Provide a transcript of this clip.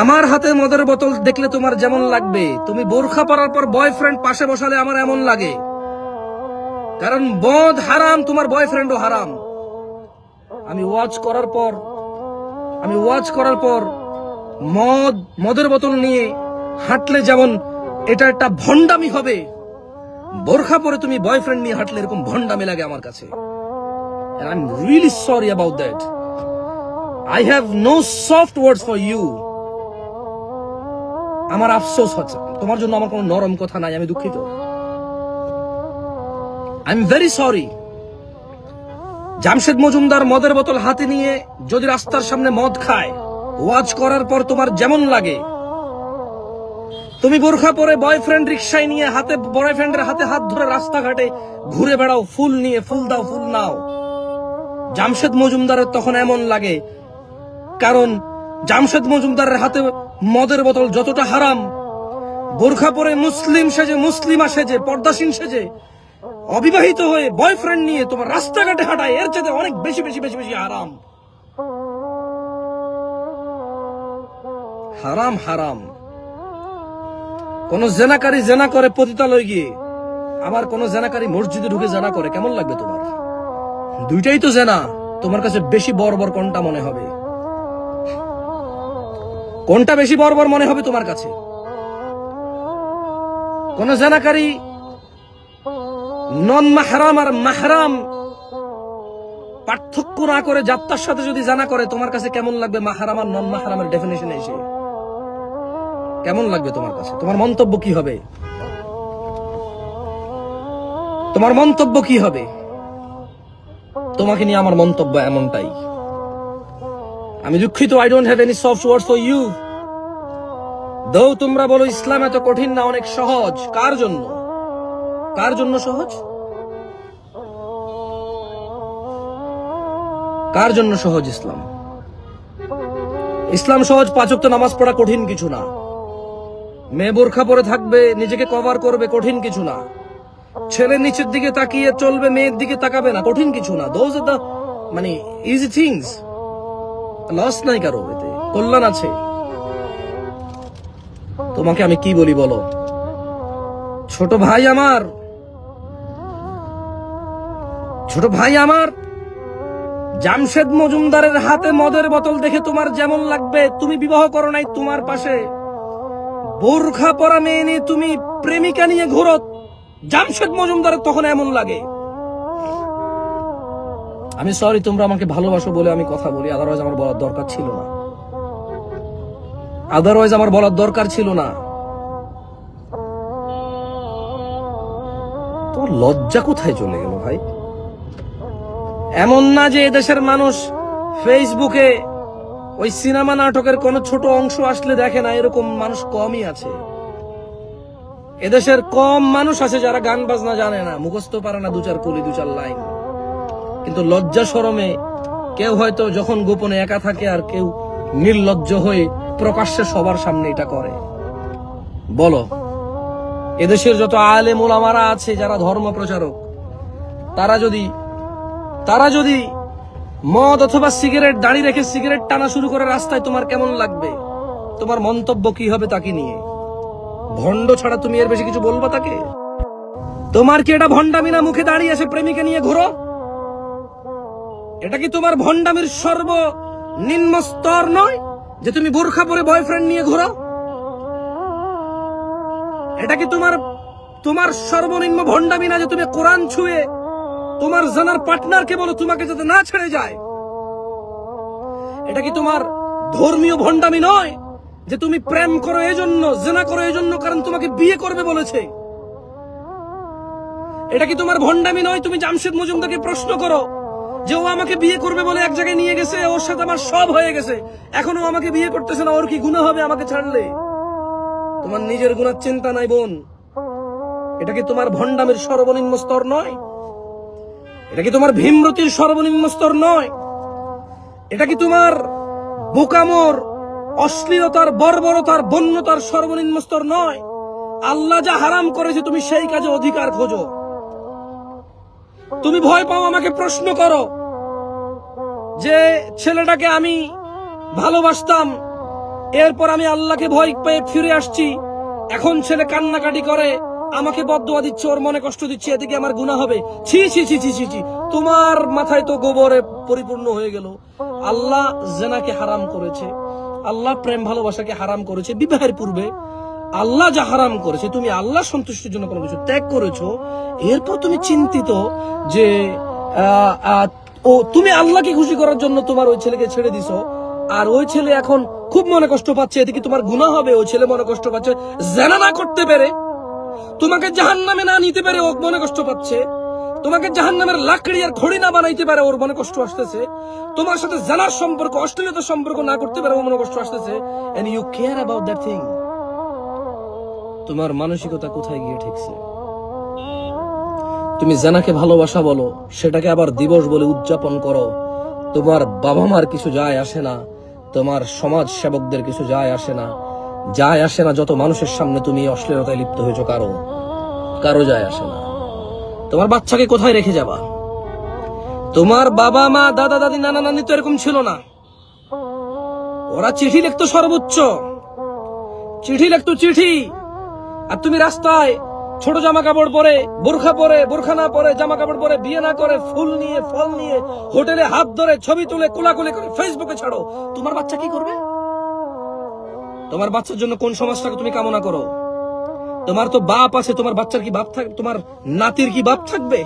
আমার হাতে মদের বোতল দেখলে তোমার যেমন লাগবে তুমি বোরখা পরার পর বয়ফ্রেন্ড পাশে বসালে আমার এমন লাগে কারণ মদ হারাম, তোমার বয়ফ্রেন্ডও হারাম আমি ওয়াচ করার পর, আমি ওয়াচ করার পর মদ, মদের বোতল নিয়ে হাঁটলে যেমন এটা একটা ভণ্ডামি হবে, বোরখা পরে তুমি বয়ফ্রেন্ড নিয়ে হাঁটলে এরকম ভণ্ডামি লাগে আমার কাছে And I'm really sorry about that. I have no soft words for you. আমার আফসোস হচ্ছে। তোমার জন্য আমার কোনো নরম কথা নাই, আমি দুঃখিত। I am very sorry Jamshed Majumder মদের বোতল হাতে নিয়ে যদি রাস্তার সামনে মদ খায়, ওয়াজ করার পর তোমার যেমন লাগে। তুমি বোরখা পরে বয়ফ্রেন্ড রিক্সায় নিয়ে হাতে বয়ফ্রেন্ডের হাতে হাত ধরে রাস্তাঘাটে ঘুরে বেড়াও, ফুল নিয়ে ফুল দাও, ফুল নাও। জামশেদ মজুমদারের তখন এমন লাগে, কারণ জামশেদ মজুমদারের হাতে মদের বোতল যতটা হারাম। বোরখা পরে মুসলিম সেজে, মুসলিমা সেজে, পর্দাসীন সেজে, অবিবাহিত হয়ে বয়ফ্রেন্ড নিয়ে তোমার রাস্তাঘাটে হাঁটায়, এর চেয়ে অনেক বেশি বেশি বেশি বেশি হারাম। হারাম হারাম। কোন জেনাকারী জেনা করে পতিতালয় গিয়ে, আবার কোন জেনাকারী মসজিদে ঢুকে জেনা করে, কেমন লাগবে তোমার? দুইটাই তো জেনা, তোমার কাছে বেশি বর্বর কোনটা মনে হবে? কোনটা বেশি বর্বর মনে হবে তোমার কাছে? কোন জেনাকারী নন মাহরাম আর মাহরাম পার্থক্য না করে যাত্রার সাথে যদি জানা করে, তোমার কাছে কেমন লাগবে মাহারাম আর নন মাহারামের ডেফিনেশন এসে? কেমন লাগবে তোমার কাছে? তোমার মন্তব্য কি হবে? তোমার মন্তব্য কি হবে? তোমাকে নিয়ে আমার মন্তব্য এমনটাই। আমি দুঃখিত I don't have any soft words for you though তোমরা বলো, ইসলাম এত কঠিন না, অনেক সহজ। কার জন্য? কার জন্য সহজ? কার জন্য সহজ ইসলাম? ইসলাম সহজ পাঁচক তো নামাজ পড়া কঠিন কিছু না। মেয়ে বোরখা পরে থাকবে, নিজেকে কভার করবে, কঠিন কিছু না। ছেলে নিচের দিকে তাকিয়ে চলবে, মেয়ের দিকে তাকাবে না, কঠিন কিছু না। দোজ দ্য মানে ইজি থিংস লস নাই কারও এতে কল্যাণ আছে। তোমাকে আমি কি বলি বলো? ছোট ভাই আমার। ছোট ভাই আমার। জামশেদ মজুমদারের হাতে মদের বোতল দেখে তোমার যেমন লাগবে, তুমি বিবাহ করো নাই তোমার পাশে। বোরখা পরা মেয়ে নিয়ে তুমি প্রেমিকা নিয়ে ঘুরো, জামশেদ মজুমদারের তখন এমন লাগে। আমি সরি তোমরা আমাকে ভালোবাসো বলে আমি কথা বলি আদারওয়াইজ আমার বলার দরকার ছিল না। আদারওয়াইজ আমার বলার দরকার ছিল না। তোর লজ্জা কোথায় চলে গেল ভাই? এমন না যে এদেশের মানুষ ফেসবুকে ওই সিনেমা নাটকের কোন ছোট অংশ আসলে দেখে না, এরকম মানুষ কমই আছে। এদেশের কম মানুষ আছে যারা গান বাজনা জানে না, মুখস্থ পারে না দু চার কলি, দু চার লাইন। কিন্তু লজ্জা শরমে কেউ হয়তো যখন গোপনে একা থাকে আর কেউ নির্লজ্জ হয়ে প্রকাশ্যে সবার সামনে এটা করে। বলো, এদেশের যত আলে মোলামারা আছে, যারা ধর্ম প্রচারক, তারা যদি তারা যদি মদ অথবা সিগারেট দাঁড়িয়ে রেখে সিগারেট টানা শুরু করে রাস্তায়, তোমার কেমন লাগবে? তোমার মন্তব্য কি হবে তাকে নিয়ে? ভণ্ড ছাড়া তুমি এর বেশি কিছু বলবা তাকে? তোমার কি এটা ভণ্ডামি না মুখে দাঁড়িয়ে আছে প্রেমিকা নিয়ে ঘোরো? এটা কি তোমার ভণ্ডামির সর্ব নিম্ন স্তর নয় যে তুমি বোরখা পরে বয়ফ্রেন্ড নিয়ে ঘোরো এটা কি তোমার তোমার সর্বনিম্ন ভণ্ডামি না যে তুমি কোরআন ছুঁয়ে তোমার জানার পার্টনারকে বলো তোমাকে যাতে না ছেড়ে যায়? এটা কি তোমার ধর্মীয় ভণ্ডামি নয় যে তুমি প্রেম করো এজন্য, জেনা করো এজন্য কারণ তোমাকে বিয়ে করবে বলেছে? এটা কি তোমার ভণ্ডামি নয় তুমি জামশেদ মজুমদারকে প্রশ্ন করো? যে ও আমাকে বিয়ে করবে বলে এক জায়গায় নিয়ে গেছে, ওর সাথে আমার সব হয়ে গেছে। এখনও আমাকে বিয়ে করতেছে না, ওর কি গুণা হবে আমাকে ছাড়লে? তোমার নিজের গুণার চিন্তা নাই, বোন। এটা কি তোমার ভণ্ডামের সর্বনিম্ন স্তর নয়? এটা কি তোমার ভীমরতির সর্বনিম্ন স্তর নয়? এটা কি তোমার বোকামোর অশ্লীলতার, বর্বরতার, বন্যতার সর্বনিম্ন স্তর নয়? আল্লাহ যা হারাম করেছে তুমি সেই কাজে অধিকার খোঁজো। তুমি ভয় পাও, আমাকে প্রশ্ন করো। যে ছেলেটাকে আমি ভালোবাসতাম, এরপর আমি আল্লাহকে ভয় পেয়ে ফিরে আসছি। এখন ছেলে কান্নাকাটি করে, আমাকে বদদোয়া দিচ্ছে, ওর মনে কষ্ট দিচ্ছে এদিকে আমার গুনাহ হবে? ছি ছি ছি ছি ছি ছি। তোমার মাথায় তো গোবরে পরিপূর্ণ হয়ে গেল। আল্লাহ জেনাকে হারাম করেছে। আল্লাহ প্রেম ভালোবাসাকে হারাম করেছে বিবাহের পূর্বে। আল্লাহ যা হারাম করেছে, তুমি আল্লাহ সন্তুষ্টির জন্য কোনো কিছু ত্যাগ করেছ, এরপর তুমি চিন্তিত যে ও, তুমি আল্লাহকে খুশি করার জন্য তোমার ওই ছেলেকে ছেড়ে দিছো, আর ওই ছেলে এখন খুব মনে কষ্ট পাচ্ছে এদিকে তোমার গুনাহ হবে? ওই ছেলে মনে কষ্ট পাচ্ছে, জেনা না করতে পেরে, তোমাকে জাহান নামে না নিতে পারে ও মনে কষ্ট পাচ্ছে, তোমাকে জাহান নামের লাকড়ি আর খড়ি না বানাইতে পারে ওর মনে কষ্ট আসতেছে, তোমার সাথে জানার সম্পর্ক, অশ্লীলতার সম্পর্ক না করতে পারে ওর মনে কষ্ট আসতেছে and you care about that thing তোমার মানসিকতা কোথায় গিয়ে ঠেকছে? তুমি জানাকে ভালোবাসা বলো, সেটাকে আবার দিবস বলে উদযাপন করো। তোমার বাবা মার কিছু যায় আসে না, তোমার সমাজ সেবকদের কিছু যায় আসে না। যায় আসে না যত মানুষের সামনে তুমি অশ্লীলতায় লিপ্ত হয়েছো, কারও কারও যায় আসে না। তোমার বাচ্চাকে কোথায় রেখে যাবা? তোমার বাবা মা দাদা, দাদি, নানা, নানি তো এরকম ছিল না। ওরা চিঠি লিখতো সর্বোচ্চ। চিঠি লিখতো চিঠি। আর তুমি রাস্তায় ছোট জামা কাপড় পরে, বোরখা পরে, বোরখা না পরে জামা কাপড় পরে বিয়ে না করে, ফুল নিয়ে, ফল নিয়ে, হোটেলে হাত ধরে ছবি তুলে, কোলাকুলি করে ফেসবুকে ছাড়ো। তোমার বাচ্চা কি করবে? তোমার বাচ্চার জন্য কোন সমাজটাকে তুমি কামনা করো? তোমার তো বাপ আছে, তোমার বাচ্চার কি বাপ থাকবে তোমার নাতির কি বাপ থাকবে?